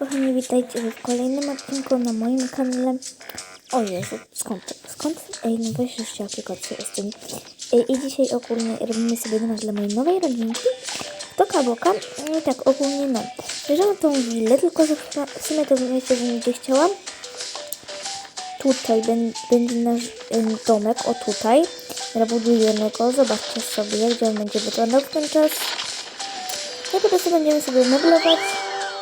kochani, witajcie w kolejnym odcinku na moim kanale. O Jezu, skąd? Skąd? Ej, no weź już aplikację jestem. Ej, I dzisiaj ogólnie robimy sobie numer dla mojej nowej rodzinki. To kaboka. I tak, ogólnie no. Bierzemy tą willę, tylko że w sumie to miejsce bym gdzie chciałam. Tutaj będzie nasz domek, o tutaj. Rebudujemy go, zobaczcie sobie, gdzie on będzie wyglądał w ten czas. No i po prostu będziemy sobie meblować.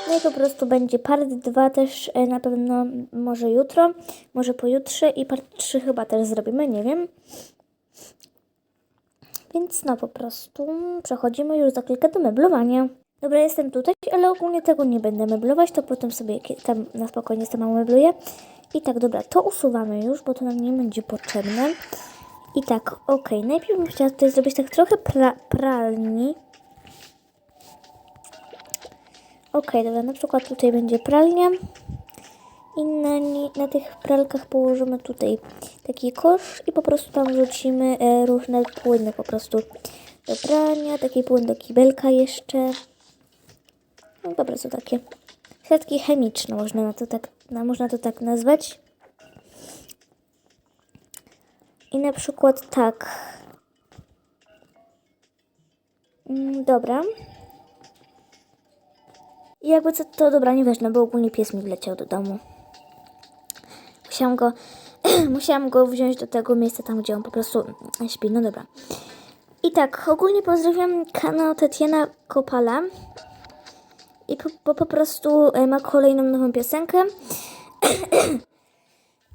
No i po prostu będzie part 2 też e, na pewno może jutro, może pojutrze i part 3 chyba też zrobimy, nie wiem. Więc no po prostu przechodzimy już za chwilkę do meblowania. Dobra, jestem tutaj, ale ogólnie tego nie będę meblować, to potem sobie tam na spokojnie sama mebluję. I tak, dobra, to usuwamy już, bo to nam nie będzie potrzebne. I tak, okej, najpierw bym chciała tutaj zrobić tak trochę pra pralni. Okej, dobra, na przykład tutaj będzie pralnia i na, na tych pralkach położymy tutaj taki kosz i po prostu tam wrzucimy e, różne płyny po prostu do prania, taki płyn do kibelka jeszcze. No po prostu takie środki chemiczne można na to tak, na, można to tak nazwać. I na przykład tak. Mm, dobra. I jakby co, to dobra, nieważne, bo ogólnie pies mi wleciał do domu. Musiałam go, musiałam go wziąć do tego miejsca, tam gdzie on po prostu śpi. No dobra. I tak, ogólnie pozdrawiam kanał Tatiana Kopala. I po, po prostu e, ma kolejną nową piosenkę.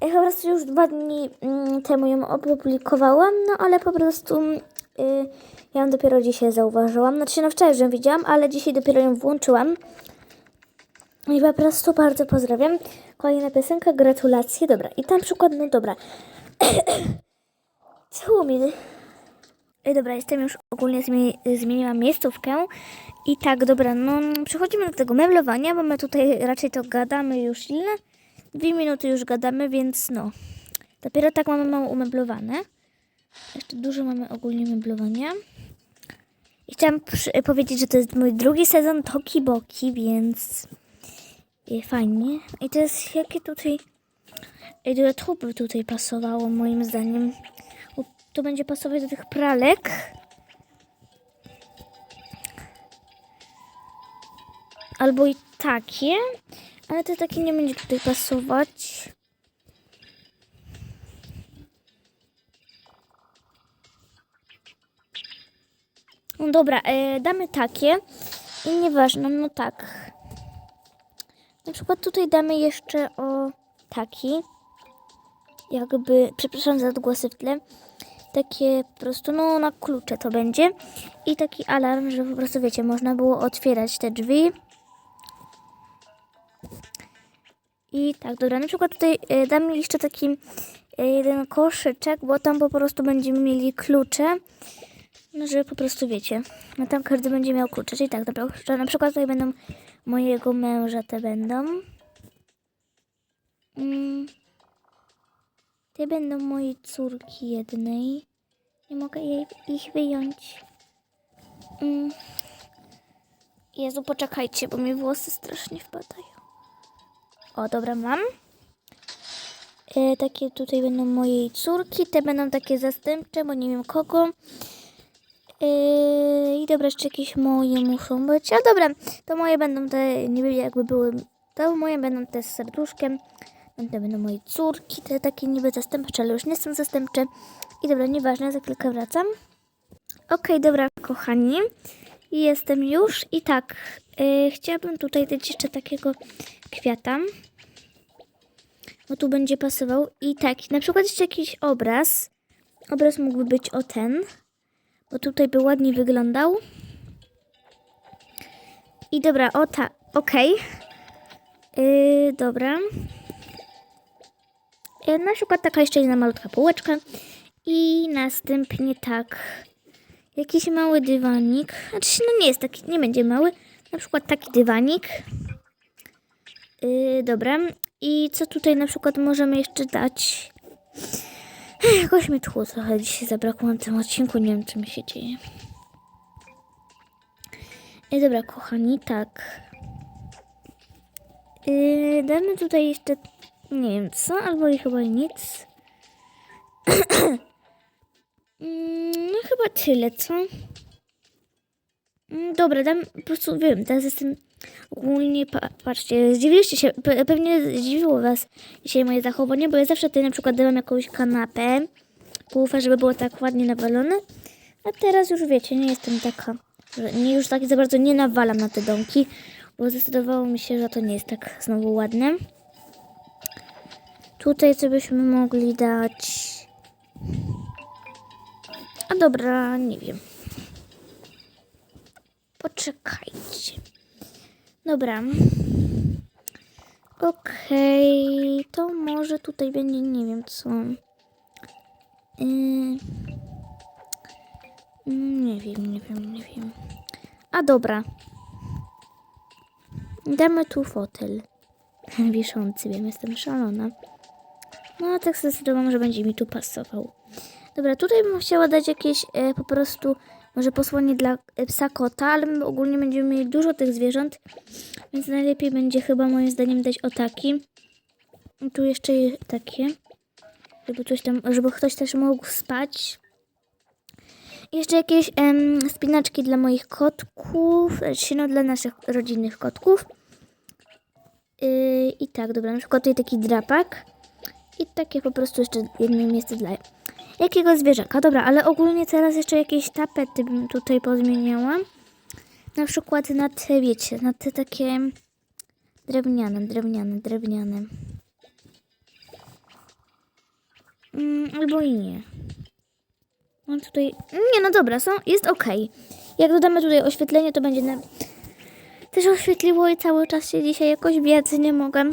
Ja po prostu już dwa dni mm, temu ją opublikowałam, no ale po prostu y, ja ją dopiero dzisiaj zauważyłam. Znaczy, no wczoraj już ją widziałam, ale dzisiaj dopiero ją włączyłam. I po prostu bardzo pozdrawiam. Kolejna piosenka, gratulacje. Dobra, i tam przykład, no dobra. Mi... Ej, dobra, jestem już ogólnie zmieni zmieniłam miejscówkę. I tak, dobra, no przechodzimy do tego meblowania, bo my tutaj raczej to gadamy już ile? Dwie minuty już gadamy, więc no. Dopiero tak mamy mało umeblowane. Jeszcze dużo mamy ogólnie meblowania. I chciałam powiedzieć, że to jest mój drugi sezon Toki Boki, więc i fajnie. I jest jakie tutaj. Ej, do to by tutaj pasowało moim zdaniem. To będzie pasować do tych pralek. Albo i takie. Ale to takie nie będzie tutaj pasować. No dobra, e, damy takie. I nieważne, no tak. Na przykład tutaj damy jeszcze o taki. Jakby, przepraszam za odgłosy w tle. Takie po prostu, no na klucze to będzie. I taki alarm, że po prostu wiecie, można było otwierać te drzwi. I tak, dobra, na przykład tutaj e, damy jeszcze taki e, jeden koszyczek, bo tam po prostu będziemy mieli klucze. No, że po prostu wiecie, no tam każdy będzie miał klucze. Czyli tak, dobra, na przykład tutaj będą mojego męża te będą. Mm. Te będą mojej córki jednej. Nie mogę jej, ich wyjąć. Mm. Jezu, poczekajcie, bo mi włosy strasznie wpadają. O, dobra, mam. E, takie tutaj będą mojej córki. Te będą takie zastępcze, bo nie wiem kogo. Yy, I dobra, jeszcze jakieś moje muszą być. A dobra, to moje będą te, nie wiem jakby były, to moje będą te z serduszkiem. Te będą moje córki, te takie niby zastępcze, ale już nie są zastępcze. I dobra, nieważne, za chwilkę wracam. Okej, dobra, kochani. Jestem już i tak, yy, chciałabym tutaj dać jeszcze takiego kwiata. Bo tu będzie pasował. I tak, na przykład jeszcze jakiś obraz. Obraz mógłby być o ten bo tutaj by ładnie wyglądał. I dobra, o ta, okej. Yy, dobra. Yy, na przykład taka jeszcze jedna malutka półeczka. I następnie tak, jakiś mały dywanik. Znaczy, no nie jest taki, nie będzie mały. Na przykład taki dywanik. Yy, dobra. I co tutaj na przykład możemy jeszcze dać? Jakoś mi tchu trochę dzisiaj zabrakło na tym odcinku, nie wiem co mi się dzieje. Ej, dobra, kochani, tak. Yy, damy tutaj jeszcze, nie wiem co, albo i chyba nic. Mm, no chyba tyle, co? Mm, Dobra, dam, po prostu wiem, teraz jestem ogólnie, pa, patrzcie, zdziwiliście się, pe, pewnie zdziwiło was dzisiaj moje zachowanie, bo ja zawsze tutaj na przykład dałam jakąś kanapę, poufę, żeby było tak ładnie nawalone, a teraz już wiecie, nie jestem taka, nie już tak za bardzo nie nawalam na te domki, bo zdecydowało mi się, że to nie jest tak znowu ładne. Tutaj co byśmy mogli dać? A dobra, nie wiem. Poczekajcie. Dobra. Okej, to może tutaj będzie, nie wiem co. Yy... Nie wiem, nie wiem, nie wiem. A dobra. Damy tu fotel. Wiszący, wiem, jestem szalona. No, a tak zdecydowałam, że będzie mi tu pasował. Dobra, tutaj bym chciała dać jakieś e, po prostu może posłanie dla e, psa kota, ale ogólnie będziemy mieli dużo tych zwierząt, więc najlepiej będzie chyba moim zdaniem dać o taki. Tu jeszcze je- takie, żeby coś tam, żeby ktoś też mógł spać. Jeszcze jakieś em, spinaczki dla moich kotków, znaczy no dla naszych rodzinnych kotków. Yy, I tak, dobra, na przykład tutaj taki drapak. I takie po prostu jeszcze jedno miejsce dla jakiego zwierzaka. Dobra, ale ogólnie teraz jeszcze jakieś tapety bym tutaj pozmieniała. Na przykład na te, wiecie, na te takie drewniane, drewniane, drewniane. Mm, albo i nie. Mam tutaj... Nie, no dobra, są, jest ok. Jak dodamy tutaj oświetlenie, to będzie na... też oświetliło i cały czas się dzisiaj jakoś wiedzy nie mogę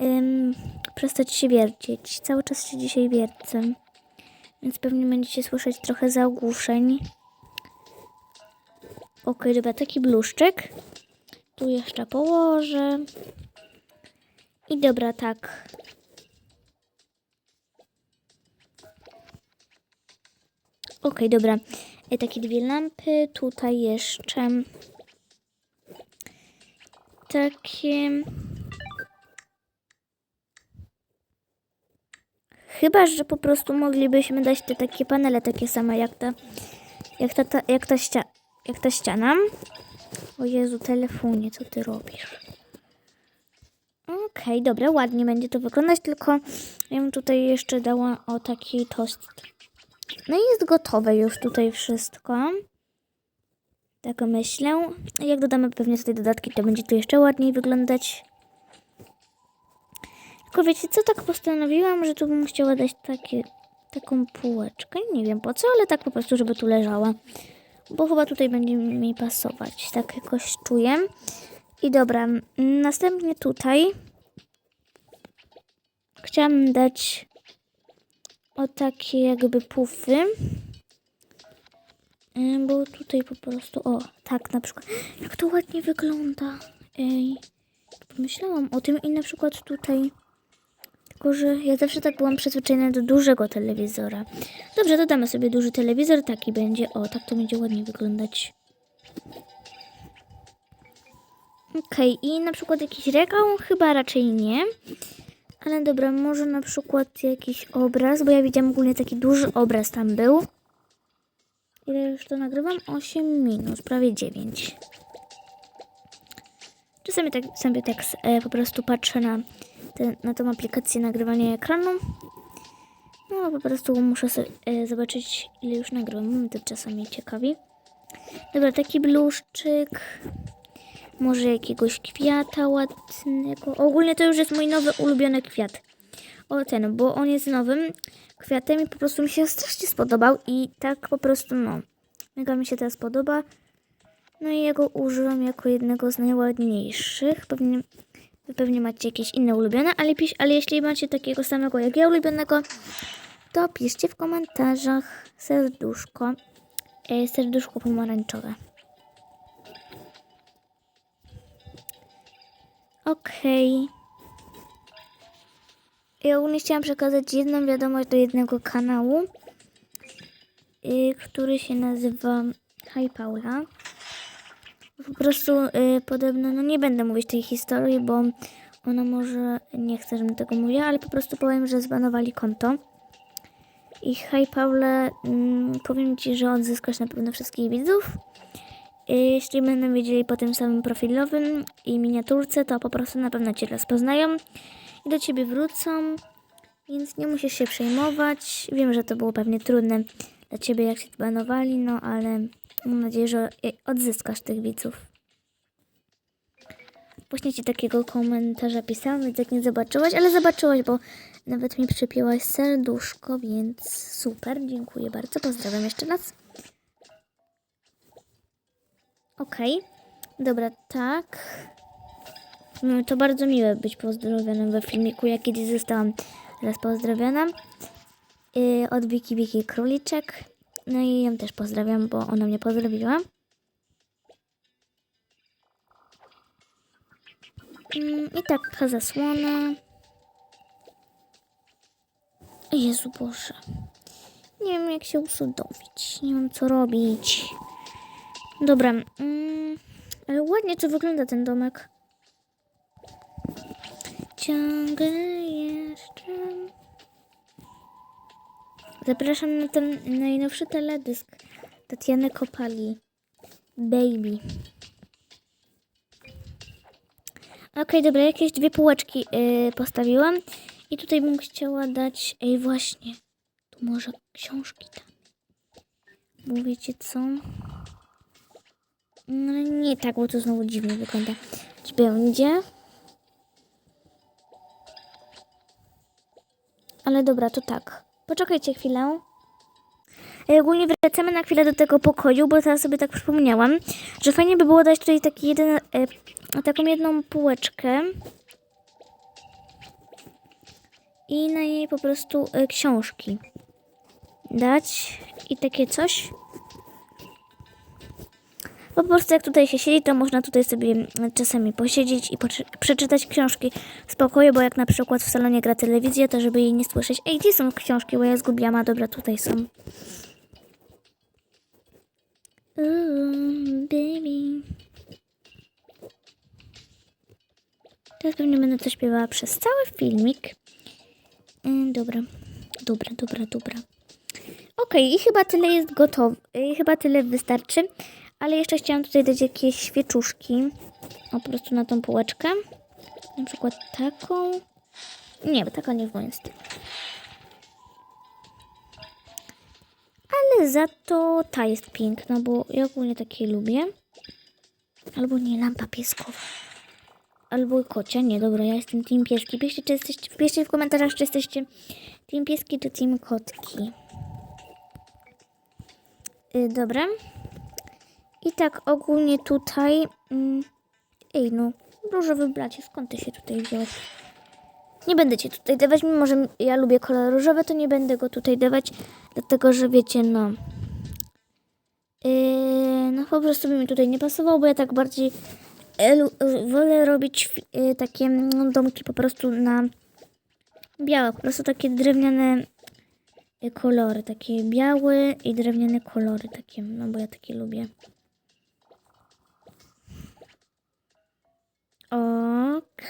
ym, przestać się wiercić. Cały czas się dzisiaj wiercę. Więc pewnie będziecie słyszeć trochę zagłuszeń. Ok, dobra, taki bluszczyk. Tu jeszcze położę. I dobra, tak. Ok, dobra. E, takie dwie lampy. Tutaj jeszcze takie. Chyba, że po prostu moglibyśmy dać te takie panele takie same jak ta, jak ta, ta, jak ta, ścia, jak ta ściana. O Jezu, telefonie, co ty robisz? Okej, dobra, ładnie będzie to wyglądać, tylko ja bym tutaj jeszcze dała o taki tost. No i jest gotowe już tutaj wszystko. Tak myślę. Jak dodamy pewnie tutaj dodatki, to będzie to jeszcze ładniej wyglądać. Tylko wiecie co, tak postanowiłam, że tu bym chciała dać takie, taką półeczkę. Nie wiem po co, ale tak po prostu, żeby tu leżała. Bo chyba tutaj będzie mi pasować. Tak jakoś czuję. I dobra, następnie tutaj chciałam dać o takie jakby pufy. Bo tutaj po prostu, o, tak na przykład. Jak to ładnie wygląda. Ej, pomyślałam o tym i na przykład tutaj że ja zawsze tak byłam przyzwyczajona do dużego telewizora. Dobrze, dodamy sobie duży telewizor, taki będzie. O, tak to będzie ładnie wyglądać. Okej, i na przykład jakiś regał? Chyba raczej nie. Ale dobra, może na przykład jakiś obraz, bo ja widziałam ogólnie taki duży obraz tam był. Ile już to nagrywam? 8 minut, prawie 9. Czasami tak sobie tak e, po prostu patrzę na, na tą aplikację nagrywania ekranu. No po prostu muszę sobie e, zobaczyć ile już nagrywam. To czasami ciekawi. Dobra, taki bluszczyk. Może jakiegoś kwiata ładnego. Ogólnie to już jest mój nowy ulubiony kwiat. O ten, bo on jest nowym kwiatem i po prostu mi się strasznie spodobał i tak po prostu no. Mega mi się teraz podoba. No i ja go użyłam jako jednego z najładniejszych. Pewnie, wy pewnie macie jakieś inne ulubione, ale, pisz, ale jeśli macie takiego samego jak ja ulubionego, to piszcie w komentarzach serduszko. E, serduszko pomarańczowe. Okej. Ja ogólnie chciałam przekazać jedną wiadomość do jednego kanału, y, który się nazywa Hi Paula. Po prostu y, podobno, no nie będę mówić tej historii, bo ona może nie chce, żebym tego mówiła, ale po prostu powiem, że zbanowali konto. I hej Paule, mm, powiem Ci, że odzyskasz na pewno wszystkich widzów. Y, Jeśli będą wiedzieli po tym samym profilowym i miniaturce, to po prostu na pewno Cię rozpoznają i do Ciebie wrócą, więc nie musisz się przejmować. Wiem, że to było pewnie trudne dla Ciebie, jak się zbanowali, no ale mam nadzieję, że odzyskasz tych widzów. Właśnie Ci takiego komentarza pisałam, więc jak nie zobaczyłaś, ale zobaczyłaś, bo nawet mi przypięłaś serduszko, więc super, dziękuję bardzo, pozdrawiam jeszcze raz. Okej, dobra, tak. No, to bardzo miłe być pozdrowionym we filmiku. Ja kiedyś zostałam raz pozdrowiona yy, od Wiki Wiki Króliczek. No i ją też pozdrawiam, bo ona mnie pozdrowiła. Mm, I taka zasłona. Jezu Boże. Nie wiem jak się usudowić. Nie wiem co robić. Dobra. Mm, ale ładnie to wygląda ten domek. Ciągle jeszcze. Zapraszam na ten najnowszy teledysk Tatiany Kopali. Baby. Okej, dobra, jakieś dwie półeczki yy, postawiłam. I tutaj bym chciała dać. Ej, właśnie. Tu może książki tam. Bo wiecie co? No nie tak, bo to znowu dziwnie wygląda. Czy będzie? Ale dobra, to tak. Poczekajcie chwilę. E, Ogólnie wracamy na chwilę do tego pokoju, bo teraz sobie tak przypomniałam, że fajnie by było dać tutaj taki jeden, e, taką jedną półeczkę i na niej po prostu e, książki dać i takie coś. Po prostu jak tutaj się siedzi, to można tutaj sobie mm, czasami posiedzieć i przeczytać książki w spokoju, bo jak na przykład w salonie gra telewizja, to żeby jej nie słyszeć. Ej, gdzie są książki, bo ja zgubiłam, a dobra, tutaj są. Ooh, baby. Teraz pewnie będę to śpiewała przez cały filmik. Mm, dobra, dobra, dobra, dobra. Okej, i chyba tyle jest gotowe. Chyba tyle wystarczy. Ale jeszcze chciałam tutaj dać jakieś świeczuszki. O, po prostu na tą półeczkę. Na przykład taką. Nie, bo taka nie w. Ale za to ta jest piękna, bo ja ogólnie takie lubię. Albo nie, lampa pieskowa. Albo kocia. Nie, dobra, ja jestem team pieski. Piszcie, czy jesteście, piszcie w komentarzach, czy jesteście team pieski, czy team kotki. Y, dobra. I tak ogólnie tutaj... Mm, ej no, różowy blacie, skąd ty się tutaj wziąłeś? Nie będę cię tutaj dawać, mimo że ja lubię kolor różowy, to nie będę go tutaj dawać, dlatego że wiecie, no... Yy, no po prostu by mi tutaj nie pasował, bo ja tak bardziej e, wolę robić e, takie no, domki po prostu na białe, po prostu takie drewniane e, kolory, takie białe i drewniane kolory takie, no bo ja takie lubię. Ok.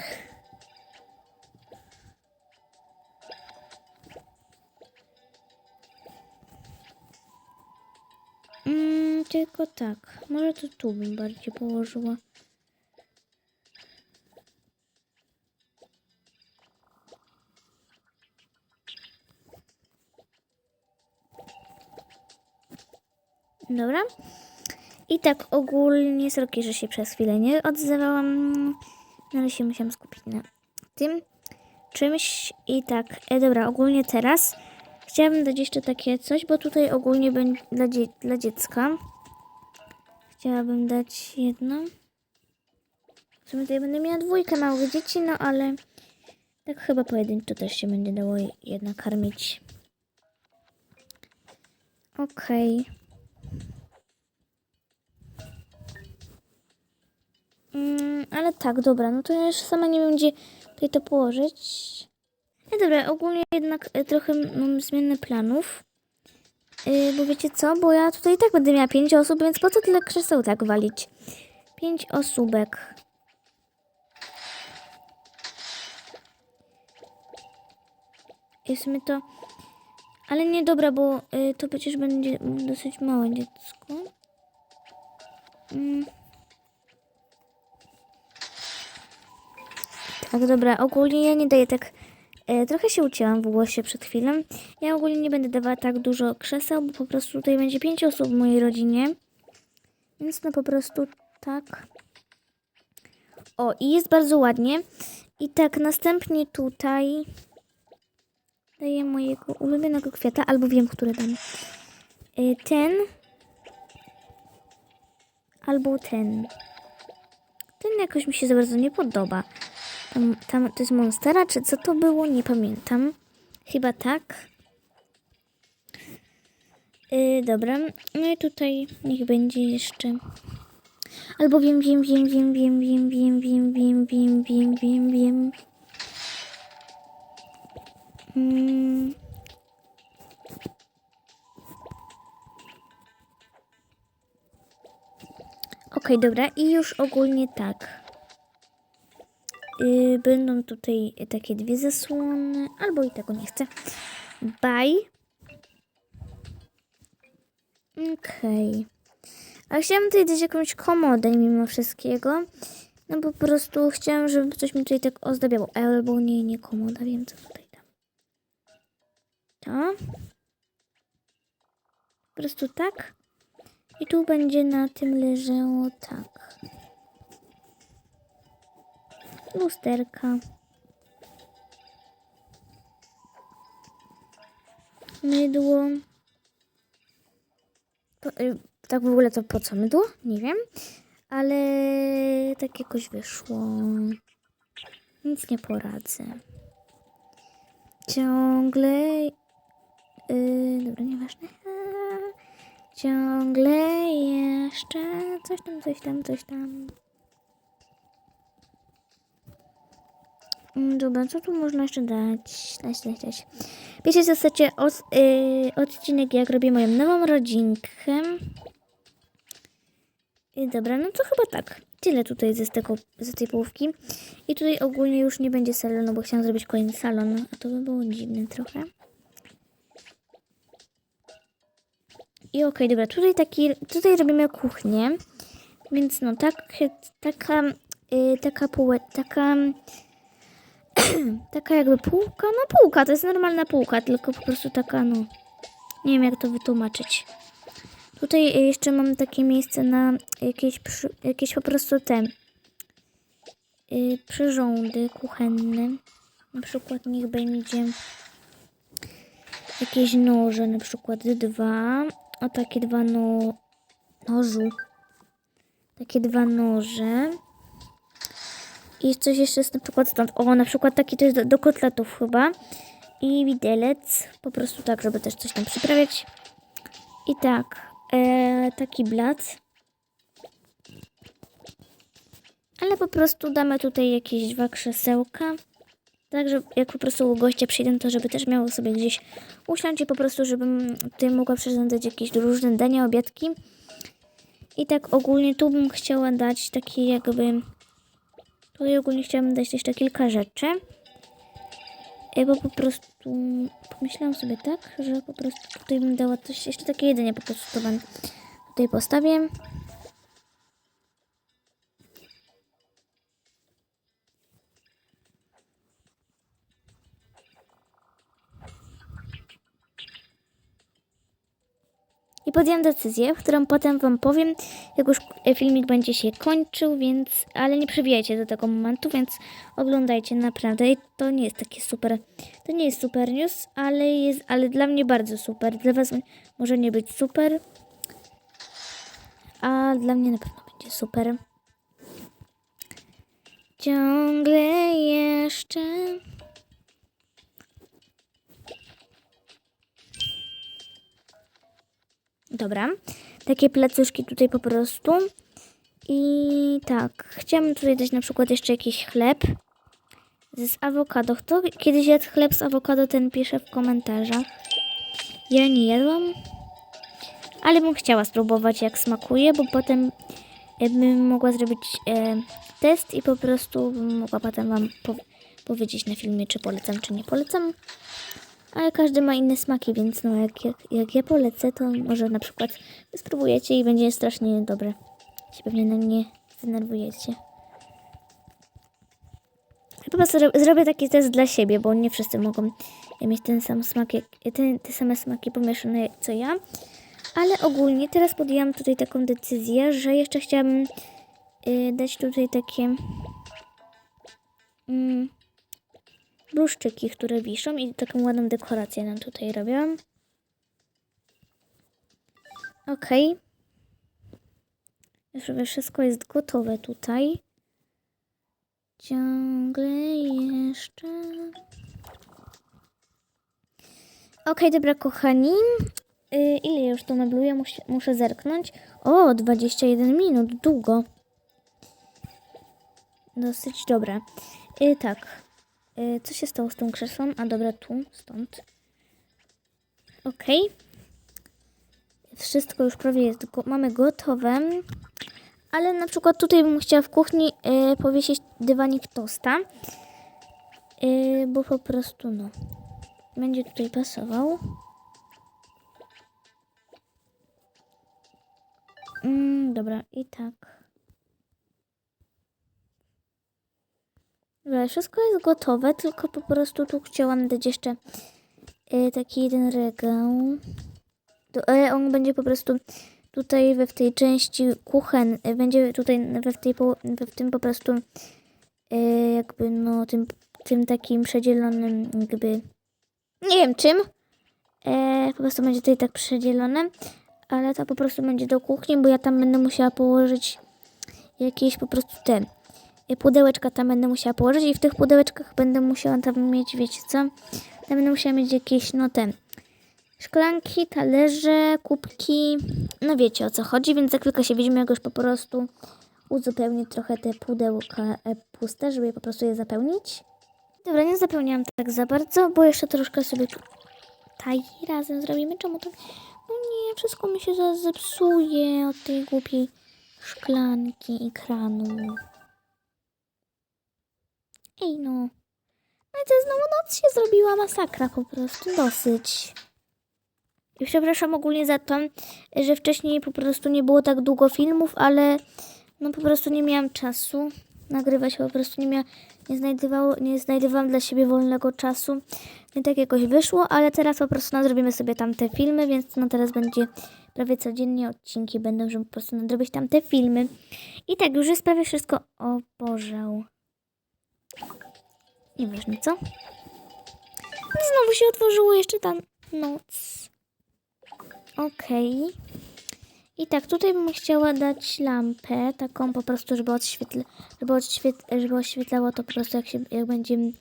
Mm, tylko tak. Może to tu bym bardziej położyła. Dobra. I tak ogólnie sorki, że się przez chwilę nie odzywałam, no ale się musiałam skupić na tym czymś. I tak, e, dobra, ogólnie teraz chciałabym dać jeszcze takie coś, bo tutaj ogólnie będzie dla, dzie dla dziecka. Chciałabym dać jedno. W sumie tutaj będę miała dwójkę małych dzieci, no ale tak chyba pojedynczo też się będzie dało jedna karmić. Okej. Mm, ale tak, dobra, no to ja już sama nie wiem, gdzie tutaj to położyć. No dobra, ogólnie jednak e, trochę mam zmianę planów. Yy, bo wiecie co, bo ja tutaj i tak będę miała 5 osób, więc po co tyle krzeseł tak walić? Pięć osóbek. Jest mi to... Ale nie dobra, bo y, to przecież będzie dosyć małe dziecko. Mm. Tak, dobra, ogólnie ja nie daję tak... E, trochę się ucięłam w głosie przed chwilą. Ja ogólnie nie będę dawała tak dużo krzeseł, bo po prostu tutaj będzie pięć osób w mojej rodzinie. Więc no po prostu tak. O, i jest bardzo ładnie. I tak następnie tutaj daję mojego ulubionego kwiata, albo wiem, który dam. Y, Ten. Albo ten. Ten jakoś mi się za bardzo nie podoba. Tam, to jest Monstera, czy co to było? Nie pamiętam. Chyba tak. Y, dobra. No i tutaj niech będzie jeszcze. Albo wiem, wiem, wiem, wiem, wiem, wiem, wiem, wiem, wiem, wiem, wiem, wiem, wiem. Mm. Okej, dobra. I już ogólnie tak. Yy, będą tutaj takie dwie zasłony, albo i tego nie chcę. Bye. Okej. A chciałam tutaj dać jakąś komodę mimo wszystkiego. No po prostu chciałam, żeby coś mi tutaj tak ozdabiało. Albo nie, nie komoda, wiem co tutaj dam. To. Po prostu tak. I tu będzie na tym leżało tak. Lusterka. Mydło. Po, y, tak w ogóle to po co mydło? Nie wiem. Ale tak jakoś wyszło. Nic nie poradzę. Ciągle. Yy, dobra, nieważne. Ciągle jeszcze coś tam, coś tam, coś tam. Dobra, co tu można jeszcze dać? Dać, dać, dać. Wiecie, chcecie od, yy, odcinek, jak robię moją nową rodzinkę. Dobra, no to chyba tak. Tyle tutaj ze, tego, tej połówki. I tutaj ogólnie już nie będzie salonu, bo chciałam zrobić kolejny salon, a to by było dziwne trochę. I okej, dobra, tutaj taki, tutaj robimy kuchnię. Więc no, tak, taka, y, taka półek, taka, taka jakby półka, no półka, to jest normalna półka, tylko po prostu taka, no, nie wiem jak to wytłumaczyć. Tutaj jeszcze mam takie miejsce na jakieś, jakieś po prostu te y, przyrządy kuchenne. Na przykład niech będzie jakieś noże, na przykład dwa. O takie dwa no, nożu. Takie dwa noże. I coś jeszcze jest na przykład stąd. O, na przykład taki jest do, do kotletów chyba. I widelec. Po prostu tak, żeby też coś tam przyprawiać. I tak, e, taki blat. Ale po prostu damy tutaj jakieś dwa krzesełka. Tak, że jak po prostu goście przyjdą, to żeby też miało sobie gdzieś usiąść i po prostu, żebym tutaj mogła przyrządzać jakieś różne dania, obiadki. I tak ogólnie tu bym chciała dać takie jakby... Tutaj ogólnie chciałabym dać jeszcze kilka rzeczy. E, Bo po prostu pomyślałam sobie tak, że po prostu tutaj bym dała coś, jeszcze takie jedzenie po prostu to tutaj postawię. Podjęłam decyzję, którą potem wam powiem, jak już filmik będzie się kończył, więc, ale nie przewijajcie do tego momentu, więc oglądajcie naprawdę. I to nie jest takie super, to nie jest super news, ale jest, ale dla mnie bardzo super. Dla was może nie być super, a dla mnie na pewno będzie super. Ciągle jeszcze. Dobra, takie placuszki tutaj po prostu. I tak, chciałam tutaj dać na przykład jeszcze jakiś chleb z awokado. Kto kiedyś jadł chleb z awokado, ten pisze w komentarzach. Ja nie jadłam, ale bym chciała spróbować jak smakuje, bo potem e, bym mogła zrobić e, test i po prostu bym mogła potem Wam po, powiedzieć na filmie, czy polecam, czy nie polecam. Ale każdy ma inne smaki, więc no jak, jak, jak ja polecę, to może na przykład spróbujecie i będzie strasznie dobre. Się pewnie na mnie zdenerwujecie. Zro- zrobię taki test dla siebie, bo nie wszyscy mogą mieć ten sam smak, jak, te, te same smaki pomieszane co ja. Ale ogólnie teraz podjęłam tutaj taką decyzję, że jeszcze chciałabym y, dać tutaj takie mm, bluszczyki, które wiszą i taką ładną dekorację nam tutaj robiłam. Okej. Już wszystko jest gotowe tutaj. Ciągle jeszcze. Okej, dobra, kochani. Y, ile już to mebluję? Muszę, muszę zerknąć. O, 21 minut, długo. Dosyć dobra. Y, tak. Y, co się stało z tą krzesłem? A dobra, tu, stąd. Okej. Wszystko już prawie jest, go, mamy gotowe. Ale na przykład tutaj bym chciała w kuchni y, powiesić dywanik tosta. Y, bo po prostu no. Będzie tutaj pasował. Mm, dobra, i tak. Dobra, wszystko jest gotowe, tylko po prostu tu chciałam dać jeszcze y, taki jeden regał. To, ale on będzie po prostu tutaj we w tej części kuchen, y, będzie tutaj we w, tej, we w tym po prostu y, jakby no tym, tym takim przedzielonym jakby nie wiem czym. E, po prostu będzie tutaj tak przedzielone, ale to po prostu będzie do kuchni, bo ja tam będę musiała położyć jakieś po prostu te pudełeczka tam będę musiała położyć i w tych pudełeczkach będę musiała tam mieć, wiecie co? Tam będę musiała mieć jakieś, no te szklanki, talerze, kubki, no wiecie o co chodzi, więc za chwilkę się widzimy, jak już po prostu uzupełnię trochę te pudełka e, puste, żeby je po prostu je zapełnić. Dobra, nie zapełniałam tak za bardzo, bo jeszcze troszkę sobie tutaj razem zrobimy. Czemu to? No nie, wszystko mi się zepsuje od tej głupiej szklanki i kranu. Ej no. No i to znowu noc się zrobiła masakra po prostu, dosyć. I przepraszam ogólnie za to, że wcześniej po prostu nie było tak długo filmów, ale no po prostu nie miałam czasu nagrywać, po prostu nie miałam, nie, znajdowało, nie znajdowałam dla siebie wolnego czasu. Nie tak jakoś wyszło, ale teraz po prostu nadrobimy sobie tamte filmy, więc no teraz będzie prawie codziennie odcinki będą, żeby po prostu nadrobić tamte filmy. I tak, już jest prawie wszystko. O Boże. Nieważne, co? No Znowu się otworzyło jeszcze ta noc. Okej. I tak, tutaj bym chciała dać lampę, taką po prostu, żeby, odświetla, żeby, odświet, żeby oświetlało to po prostu, jak, się, jak będziemy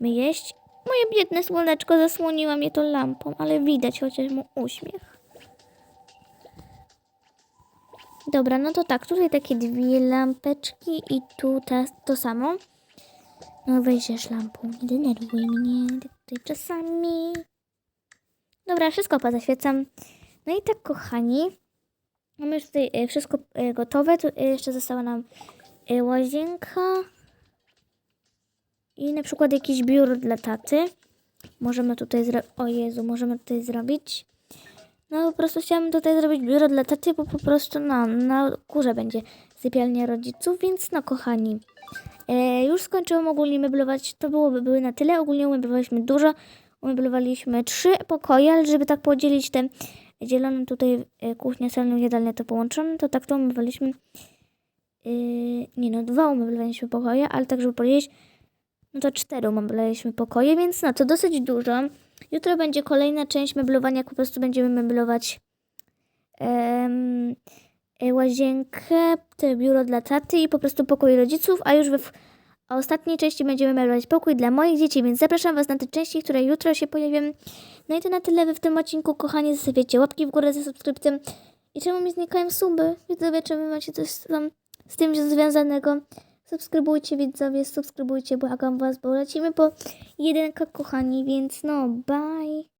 jeść. Moje biedne słoneczko zasłoniła mnie tą lampą, ale widać chociaż mu uśmiech. Dobra, no to tak, tutaj takie dwie lampeczki i tu ta, to samo. No wejdziesz lampą, nie denerwuj mnie tutaj czasami. Dobra, wszystko pozaświecam. No i tak, kochani, mamy już tutaj e, wszystko e, gotowe. Tu e, jeszcze została nam łazienka i na przykład jakieś biuro dla taty. Możemy tutaj zrobić. O Jezu, możemy tutaj zrobić. No po prostu chciałam tutaj zrobić biuro dla taty, bo po prostu no, na górze będzie sypialnia rodziców, więc no kochani. E, już skończyłam ogólnie meblować. To byłoby były na tyle. Ogólnie umeblowaliśmy dużo. Umeblowaliśmy trzy pokoje, ale żeby tak podzielić te zieloną tutaj e, kuchnię, salną, jadalnię to połączone, to tak to umeblowaliśmy. Yy, nie no, dwa umeblowaliśmy pokoje, ale tak żeby powiedzieć, no to cztery umeblowaliśmy pokoje, więc no to dosyć dużo. Jutro będzie kolejna część meblowania, po prostu będziemy meblować e, łazienkę, te biuro dla taty i po prostu pokój rodziców, a już we w ostatniej części będziemy malować pokój dla moich dzieci, więc zapraszam Was na te części, które jutro się pojawią. No i to na tyle w tym odcinku, kochani. Zostawiacie łapki w górę ze subskrypcją. I czemu mi znikają suby? Widzowie, wy macie coś tam z tym związanego? Subskrybujcie, widzowie, subskrybujcie, błagam Was, bo lecimy po jedynkę, kochani, więc no, bye.